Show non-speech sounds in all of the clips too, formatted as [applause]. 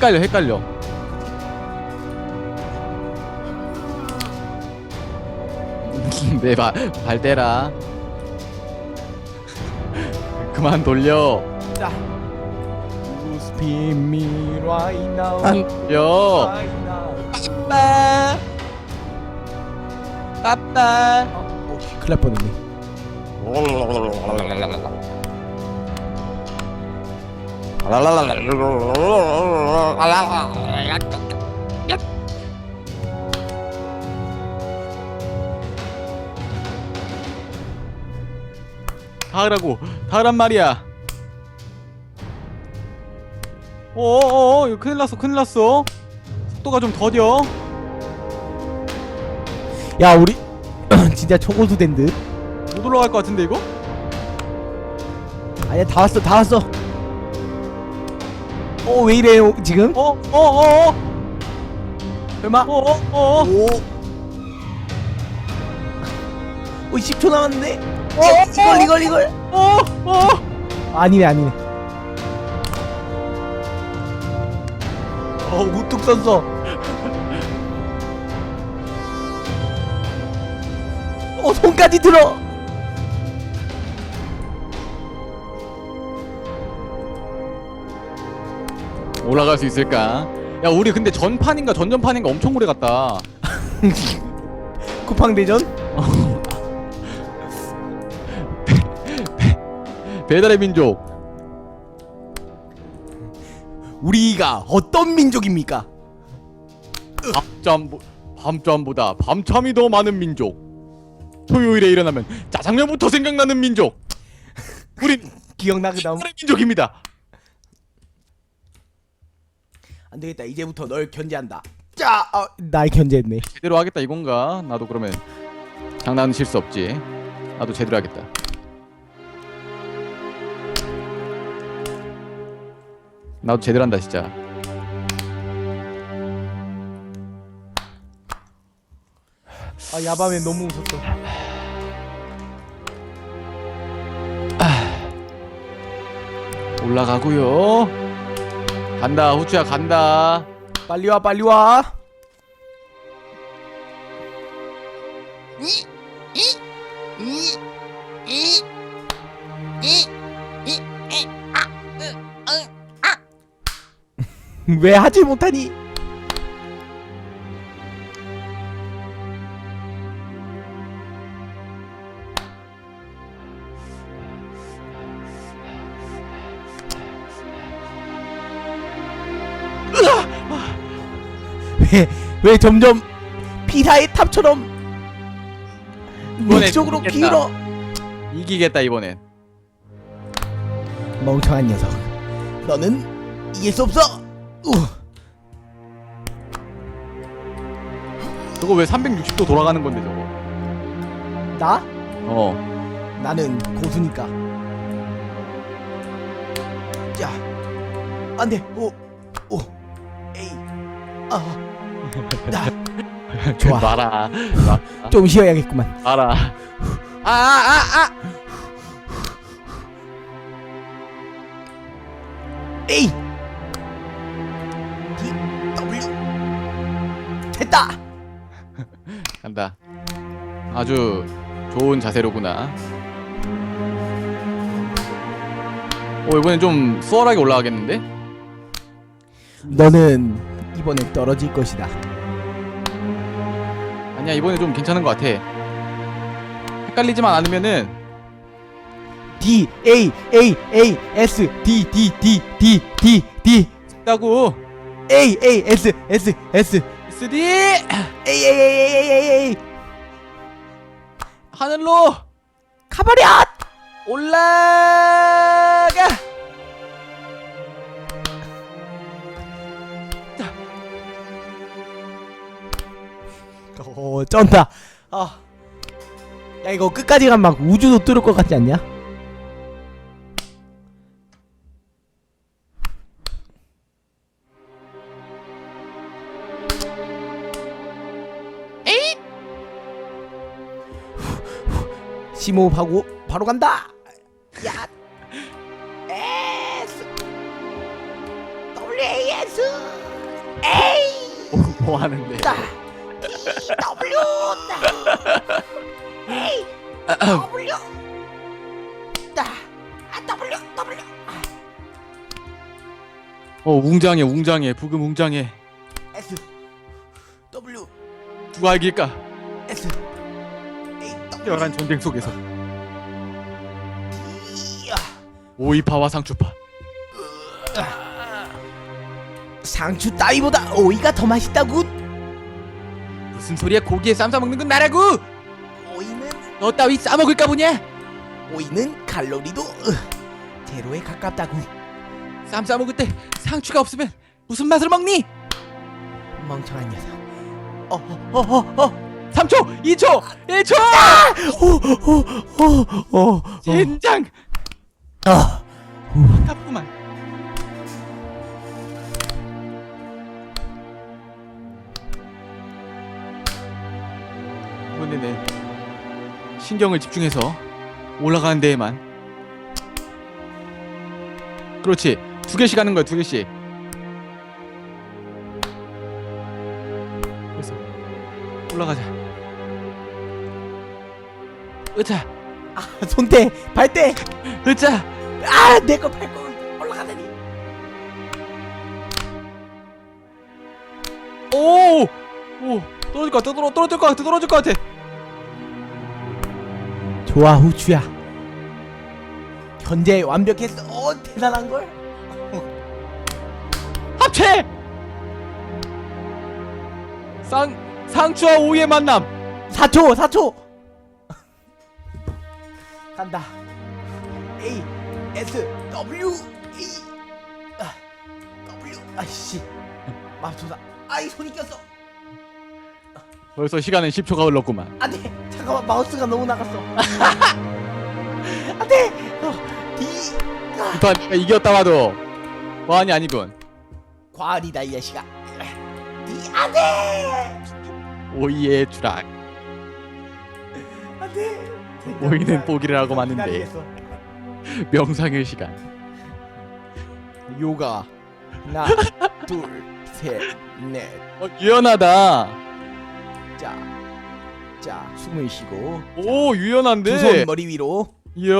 헷갈려 헷갈려 [laughs] 내발 대라 [laughs] 그만 돌려 자. You spin me right now. 돌려 right now. 아빠 아빠 어, 큰일 날 뻔했네. 닿으라고 닿으란 말이야 어어어 이거 큰일 났어 큰일 났어 속도가 좀 더뎌 야, 우리 [clears throat] 진짜 초고수 된 듯. 못 올라갈 것 같은데 이거? 아니야, 다 왔어, 다 왔어. 어, 왜 이래요, 지금? 어? 어? 어? 어? 얼마? 어? 어? 어? 오. 오, 10초 남았는데. 어? 이걸, 이걸, 이걸. 어? 어? 아니네, 아니네. 어, 우뚝 섰어. 어, 손까지 들어. 올라갈 수 있을까? 야 우리 근데 전판인가 전전판인가 엄청 오래 갔다 [laughs] 쿠팡 대전? [laughs] 배달의 민족 우리가 어떤 민족입니까? 밤잠 밤잠보다 밤참이 더 많은 민족 토요일에 일어나면 짜장면부터 생각나는 민족 우린 기억나 그다음. 배달의 민족입니다 안 되겠다. 이제부터 널 견제한다. 자, 어, 날 견제했네. 제대로 하겠다 이건가? 나도 그러면 장난 칠수 없지 나도 제대로 하겠다 나도 제대로 한다 진짜 아, 야밤에 너무 웃었어. 올라가고요 간다 후추야 간다 빨리 와, 빨리 와. 왜 하지 못하니? 왜, 왜 점점 피사의 탑처럼 이번엔 위쪽으로 이기겠다. 길어? 이기겠다 이번엔 멍청한 녀석. 너는 이길 수 없어. 우. 저거 왜 360도 돌아가는 건데 저거 나? 어 나는 고수니까. 자, 안돼. 오, 오, 에이, 아, 나. [laughs] 좋아. 놔라 놔- 좀 쉬어야겠구만. 놔라 아아 아 에이. D W. 됐다. 간다 아주 좋은 자세로구나 오 이번엔 좀 수월하게 올라가겠는데? 너는 이번에 떨어질 것이다. 아니야 이번에 좀 괜찮은 것 같아. 헷갈리지만 않으면은 D A A A S D D D D D D. 있다고. A A S S S. SD A A A A A A A. 하늘로 가버려! 올라가 어 쩐다. 아. 야 이거 끝까지 가면 막 우주도 뚫을 것 같지 않냐? 에잇! 심호흡하고 바로 간다. 야. 에스. W A S A 뭐, 뭐 하는데? 따 W. W 따 아, W W 아, 어 웅장해 웅장해. 부금 웅장해. S W. 누가 이길까? S A W. 치열한 전쟁 속에서. D 아, 오이파와 상추파. 상추 따위보다 오이가 더 맛있다고 무슨 소리야 고기에 쌈 싸먹는 건 나라고! 오이는? 너 따위 싸먹을까 보냐? 오이는 칼로리도 으, 제로에 가깝다고 쌈 싸먹을 때 상추가 없으면 무슨 맛을 먹니? 멍청한 녀석. 어어어어. 3초 2초 1초! 어어어어 젠장! 어. 아깝구만 신경을 집중해서 올라가는 데에만. 그렇지. 두 개씩 하는 거야 두 개씩. 그래서 올라가자. 으차. 아 손대. 발대. 으차. 아내 거 밟고 올라가다니. 오! 오! 떨어질 것 같아 떨어, 떨어질 것 같아 떨어질 것 같아 좋아 후추야. 현재 완벽했어 어 대단한걸. [laughs] 합체! 상, 상추와 오이의 만남. 4초 4초. [laughs] 간다. A S W E. 아, W 아씨. 맙소사 아이 손이 꼈어 벌써 시간은 10초가 흘렀구만. 안돼 잠깐만 마우스가 너무 나갔어. [laughs] 안돼! 어, D 아, 이판 이겼다 봐도 과언이 아니군. 과언이다 이 자식아. 안돼! 오이의 추락. 안돼! 오이는 포기를 하고 마는데. 명상의 시간. 요가. 하나 둘셋넷. 어, 유연하다 자, 자 숨을 쉬고 오두손 유연한데 머리 위로 이야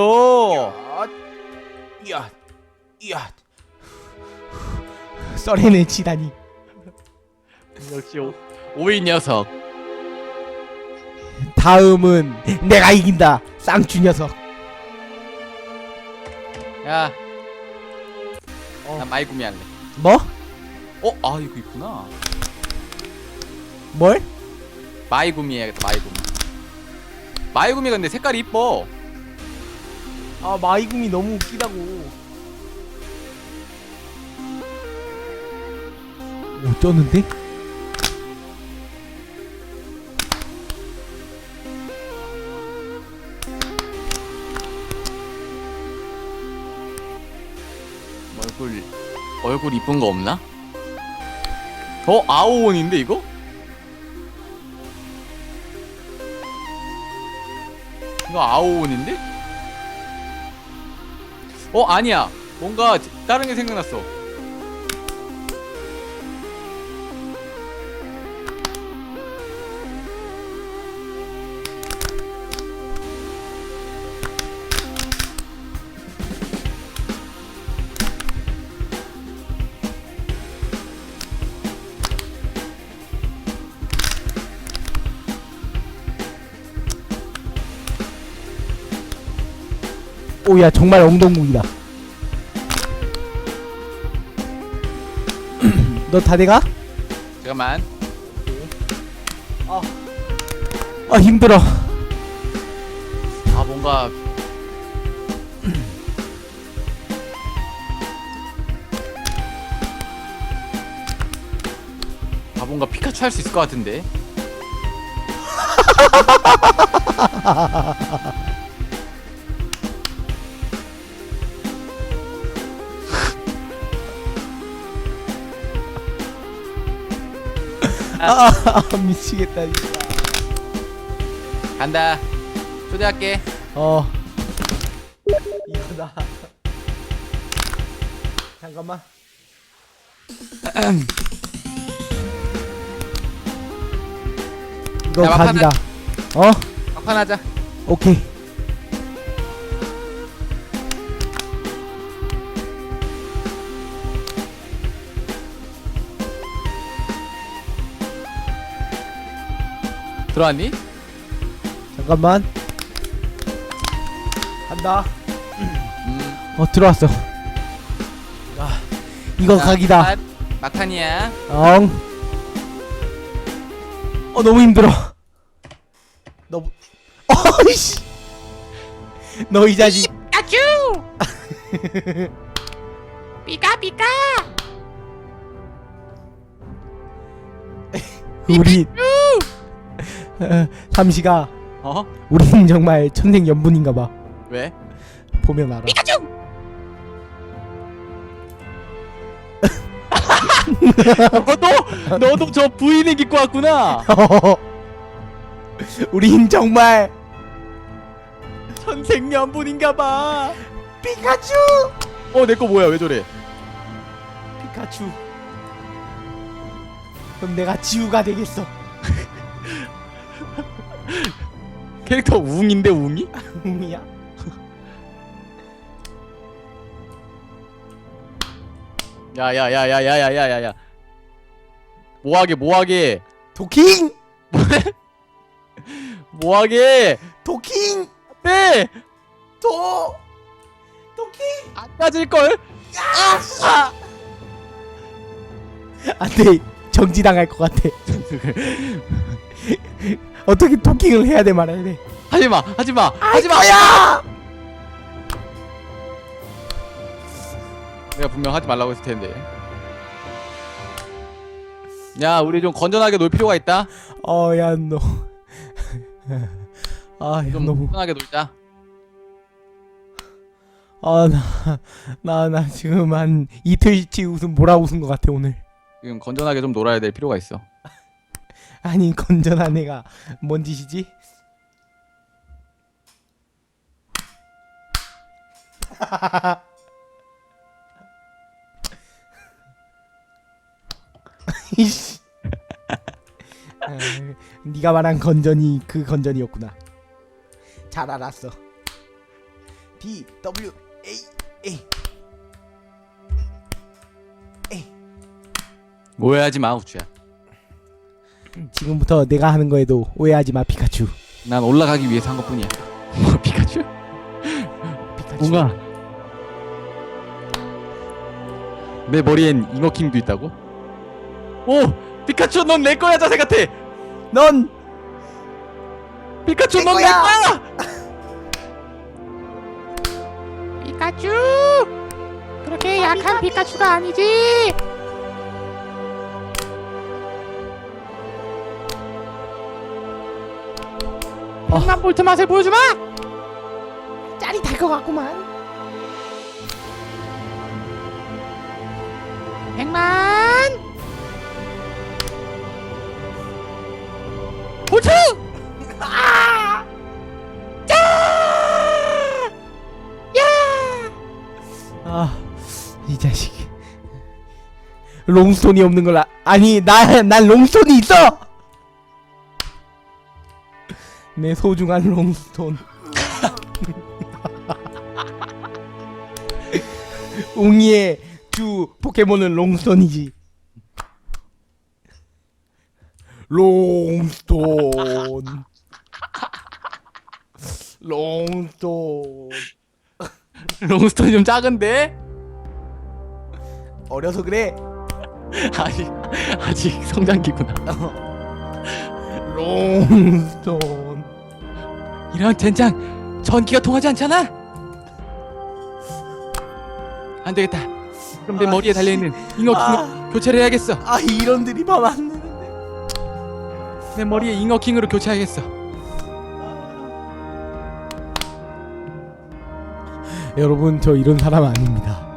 야, 야, 썰해는 치다니 역시 오, 오이 녀석 다음은 내가 이긴다 쌍주 녀석 야, 어. 나 마이구미 할래. 뭐? 어, 아 이거 있구나. 뭘? 마이구미 해야겠다. 마이구미. 마이구미가 근데 색깔이 이뻐. 아 마이금이 너무 웃기다고 어쩌는데? 얼굴 얼굴 이쁜 거 없나? 어, 아오온인데 이거? 이거 아오온인데? 어, 아니야. 뭔가 다른 게 생각났어. 오야 정말 엉덩무이다 [clears throat] 너 다 돼가? 잠깐만. 아 힘들어 아, 뭔가 [clears throat] 아, 뭔가 피카츄 할 수 있을 것 같은데. [laughs] 아, [laughs] 미치겠다 진짜 간다. 초대할게. 어 이거다 잠깐만 이거 야, 막판 각이다. 어? 막판 하자 오케이. 들어왔니? 잠깐만. 간다. 음. 어 들어왔어. 아, 이거 자, 각이다. 막판. 막판이야 엉. 어 너무 힘들어. 너. 어이씨. 너 이 자식. 아쭈 [laughs] 삐까 삐까 우리. 어, [laughs] 삼시가 어? 우리는 정말 천생 연분인가 봐. 왜? 보면 알아. 삐까쭈 너도 너도 저 부인을 입고 왔구나. [laughs] 우린 정말 천생 연분인가 봐. 피카츄. 어 내 거 뭐야 왜 저래? 피카츄. 그럼 내가 지우가 되겠어. 캐릭터 웅인데 웅이? 웅이야? 야야야야야야야야야. 뭐하게 뭐하게 도킹! 뭐하게 도킹! 네! 도! 도킹! 안 빠질 걸? 아! 안돼 정지당할 것 같아. [laughs] 어떻게 도킹을 해야 돼 말아야 돼? 하지마 하지마 하지마 야! 내가 분명 하지 말라고 했을 텐데 야 우리 좀 건전하게 놀 필요가 있다 어야 너. [laughs] 아, 야, 좀 너무 건전하게 놀자 아, 나, 나, 나 지금 한 이틀치 웃음 몰아 웃은 것 같아, 오늘. 지금 건전하게 좀 놀아야 될 필요가 있어 아니, 건전한 애가 뭔 짓이지? [laughs] 이씨. 아, 네가 말한 건전이 그 건전이었구나. 잘 알았어. D W A A 오해하지 마 우추야 지금부터 내가 하는 거에도 오해하지 마 피카츄. 난 올라가기 위해서 한 것뿐이야 [laughs] 뭐 피카츄? 피카츄. 웅아 내 머리엔 잉어킹도 있다고? 오! 피카츄 넌 내 거야 자세 같아! 넌 피카츄 내 넌 내 거야! 거야! 피카츄 그렇게 약한 피카츄가 아니지 어. 백만 볼트 맛을 보여주마 짜릿할 것 같구만. 백만 볼트! 아, 이 자식. 롱스톤이 없는 걸 아, 아니 나 난 롱스톤이 있어. 내 소중한 롱스톤. 웅이의 주 포켓몬은 롱스톤이지. 롱스톤. 롱스톤. 롱스톤이 좀 작은데? 어려서 그래. 아직 아직 성장기구나 롱스톤. 이런 젠장 전기가 통하지 않잖아? 안 되겠다 그럼 내 아, 머리에 달려 있는 잉어킹 아. 교체를 해야겠어 아 이런들이 밥안 되는데. 내 머리에 잉어 킹으로 교체하겠어 여러분 저 이런 사람 아닙니다.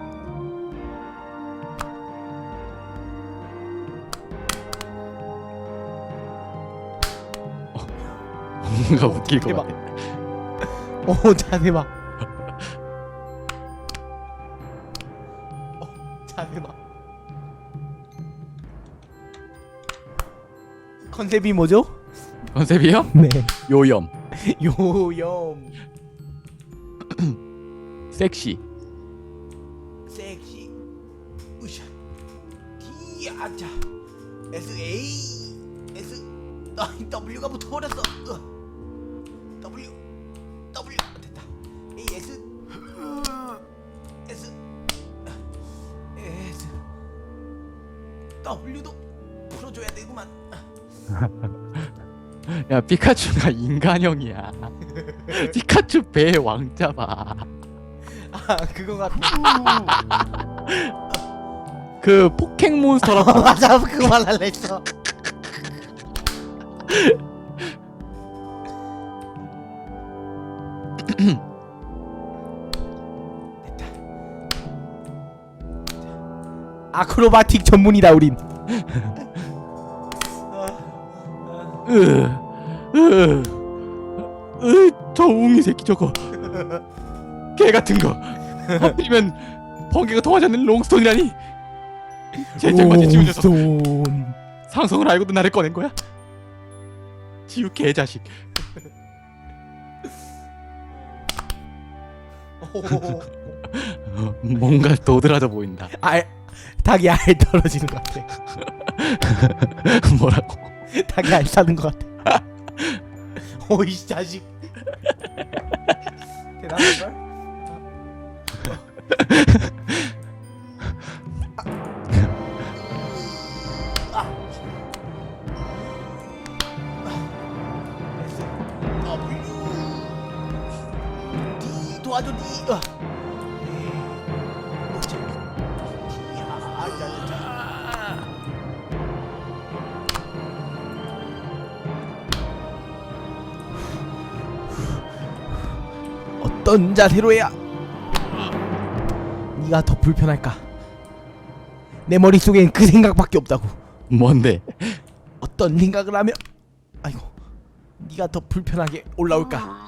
뭔가 웃길 것 대박. 같아. [laughs] 오, 자 대박. 어, 자 대박. 컨셉이 뭐죠? 컨셉이요? 네. 요염, [laughs] 요염. [clears throat] 섹시, 섹시. 으쌰. 기아자. S A S W가 붙어버렸어. 으. [laughs] 야 피카츄가 인간형이야. [laughs] 피카츄 배의 왕자 봐 아 그거 같다 그 포켓몬스터라고. [laughs] 맞아 그거 말할라 했어. 아크로바틱 전문이다 우린 으, 으, 으, 저 웅이 새끼 저거. 개 같은 거. 하필이면 번개가 통하지 않는 롱스톤이라니. 젠장맞이 지우 녀석. 롱스톤. 상성을 알고도 나를 꺼낸 거야? 지우 개자식. 어, [laughs] 뭔가 도드라져 보인다. 알 닭이 알 떨어지는 것 같아. [laughs] 뭐라고 닭이 알 사는 것 같아 오이 자식 대단한걸? D 도와줘 D 어. 어떤 자세로 해야 네가 더 불편할까? 내 머릿속엔 그 생각밖에 없다고. 뭔데 어떤 생각을 하면 아이고 네가 더 불편하게 올라올까?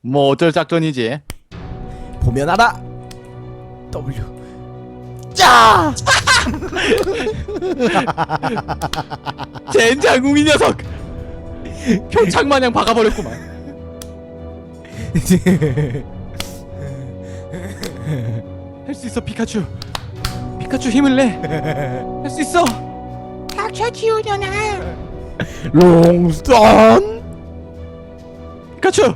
뭐 어쩔 작전이지 보면 알아. W. 짜! [laughs] 젠장웅이 녀석! 표창마냥 박아버렸구만. 할 수 있어 피카츄. 피카츄 힘을 내. 할 수 있어. 닥쳐 지우려나? 롱스톤. 피카츄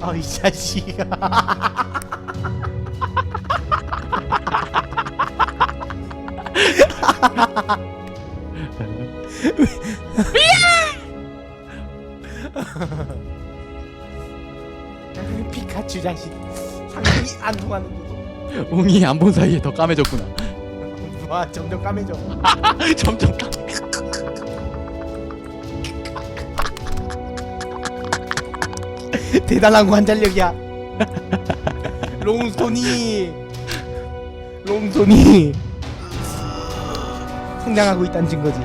아, 이 자식아. 피카츄 자식 상당히 안 통하는 거. 웅이 안 본 사이에 더 까매졌구나 와 점점 까매져. [laughs] 점점 까 대단한 관찰력이야. [laughs] 롱손이 롱손이 성장하고 있다는 증거지.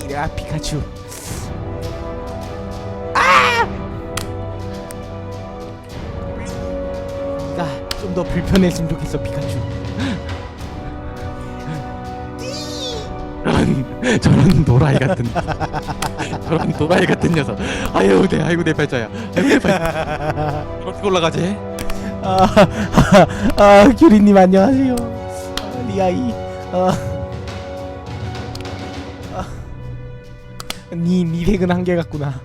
[laughs] 이래야 피카츄. 아! 네가 좀더 불편했으면 좋겠어 피카츄. 저런 [laughs] 저런 도라이 같은 저런 도라이 같은 녀석 아유 내 아이고 내 팔자야 아이고 내 팔자 어떻게 올라가지 아, 아, 아 규리님 안녕하세요. 아, 리아이. 아, 아, 니, 니 색은 한개 같구나.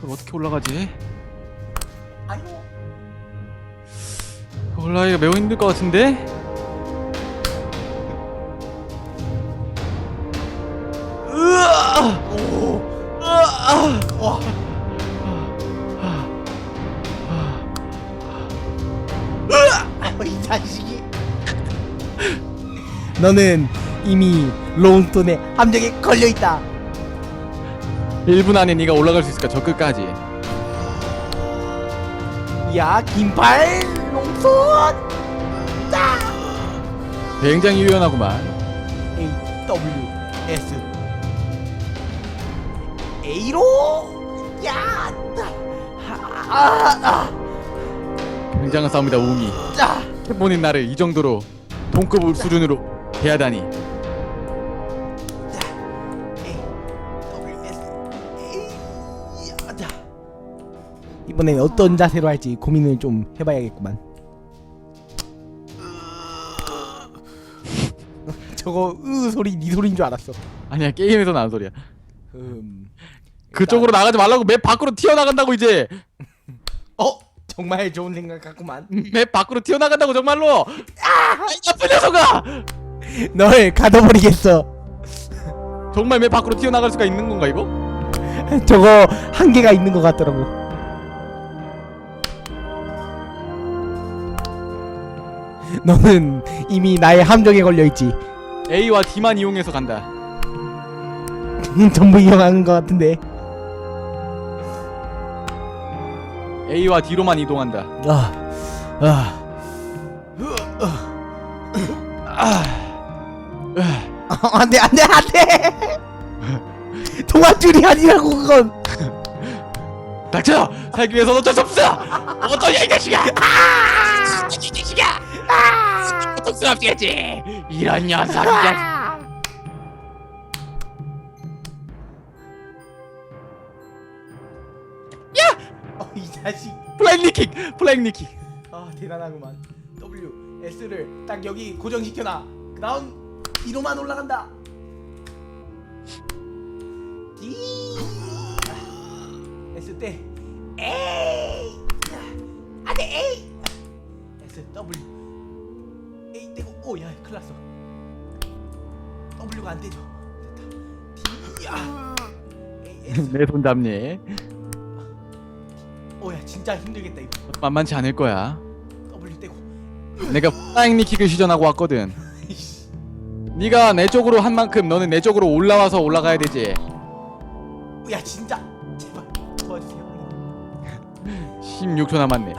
그럼 어떻게 올라가지 아유. 올라가기가 매우 힘들 것 같은데 이 자식이. [laughs] 너는 이미 롱톤의 함정에 걸려 있다. 1분 안에 네가 올라갈 수 있을까 저 끝까지 야, 긴팔 롱톤. 짜. 굉장히 유연하구만 A W S A로 야 아, 아, 굉장한 싸움이다 웅이 아. 해본인 나를 이 정도로 동급 수준으로 대하다니. 이번엔 어떤 자세로 할지 고민을 좀 해봐야겠구만. [laughs] 저거 으 소리 네 소리인 줄 알았어. 아니야 게임에서 나는 소리야 음. 그쪽으로 나가지 말라고 맵 밖으로 튀어나간다고 이제 어 정말 좋은 생각 같구만. 맵 밖으로 튀어나간다고 정말로 아 나쁜 녀석아 널 가둬버리겠어. 정말 맵 밖으로 튀어나갈 수가 있는 건가 이거? 저거 한계가 있는 것 같더라고. 너는 이미 나의 함정에 걸려 있지. A와 D만 이용해서 간다 [laughs] 전부 이용하는 것 같은데. A와 D로만 이동한다 아, 아, 아, 안돼, 안돼, 안돼. 동아줄이 아니라고 그건. 닥쳐! 살기 위해서 어쩔 수 없어! 어떠냐 이 자식아! 아! 이 자식아! 아! 어쩔 수 없겠지! 이런 녀석 이자 니킥! 플랭 니킥 아 대단하구만. W S를 딱 여기 고정시켜놔. 그 다음 뒤로만 올라간다. D S 때 A 안돼 A S W A 떼고 오야 큰일 났어. W가 안 떼져. 됐다. D 야. A S [laughs] 내 손 잡니? 오야 진짜 힘들겠다 이거. 만만치 않을 거야. W 떼고. 내가 플랭니킥을 시전하고 왔거든. 네가 내 쪽으로 한 만큼 너는 내 쪽으로 올라와서 올라가야 되지. 야 진짜. 제발 도와주세요. 16초 남았네.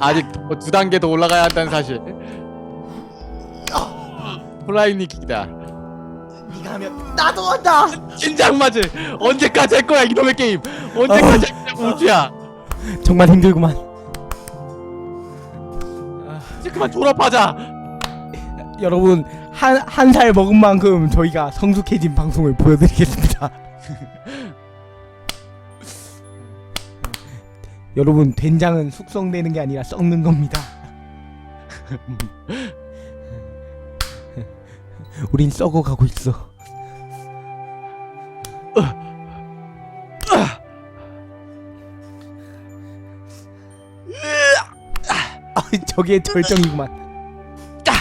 아직 더두 단계 더 올라가야 한다는 사실. 플라잉니킥이다. 네가 하면 나도 한다. 진작 맞을. 언제까지 할 거야 이놈의 게임? 언제까지 할 거야 우주야 정말 힘들구만. 이제 그만 졸업하자 여러분 한 한 살 먹은 만큼 저희가 성숙해진 방송을 보여드리겠습니다. [laughs] 여러분 된장은 숙성되는 게 아니라 썩는 겁니다. [laughs] 우린 썩어가고 있어. 저게 절정이구만. 짜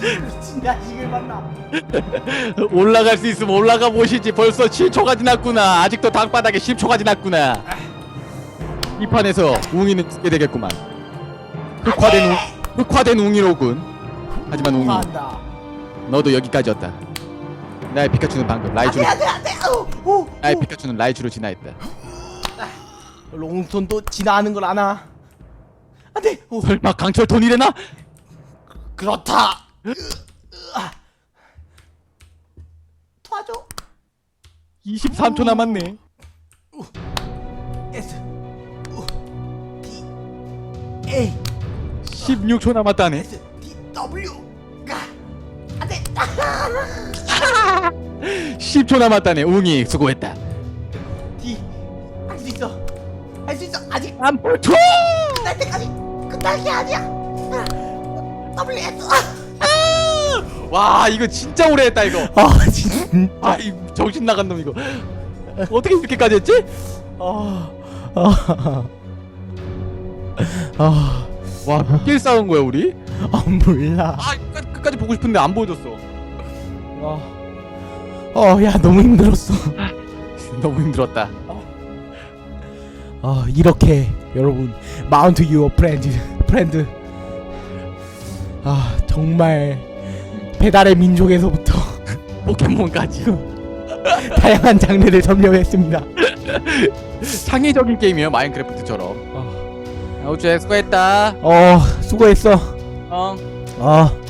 미친 자식을 만나. 올라갈 수 있으면 올라가 보시지. 벌써 7초가 지났구나. 아직도 땅바닥에 10초가 지났구나. 이 판에서 웅이는 죽게 되겠구만. 흑화된 웅 흑화된 웅이로군. 하지만 웅이 한다. 너도 여기까지였다 나의 피카츄는 방금 라이츄로 안돼 안돼. 오, 오, 나의 오. 피카츄는 라이츄로 진화했다 롱손 또 지나가는 걸 아나? 안돼. 오. 설마 강철 돈이래나? 그렇다. 도와줘. 23초 남았네 S U D A 16초 남았다네 S D W 가 안돼. 10초 남았다네 웅이 수고했다 D 할 수 있어. 할 수 있어. 아직 안볼초 끝날 때까지 끝날 게 아니야. W S 와 이거 진짜 오래 했다 이거 아 진짜. 아이 정신 나간 놈 이거 어떻게 이렇게까지 했지? 아. 아. 아. 와몇길 싸운 거야 우리? 아 몰라. 아 끝, 끝까지 보고 싶은데 안 보여줬어. 아. 어, 야 너무 힘들었어. [laughs] 너무 힘들었다. 아 이렇게 여러분 마운트 유어 프렌드 프렌드. 아 정말 배달의 민족에서부터 [laughs] 포켓몬까지. 다양한 장르를 점령했습니다. 창의적인 게임이에요 마인크래프트처럼. 아, 우주에 수고했다. 어 수고했어. 어. 어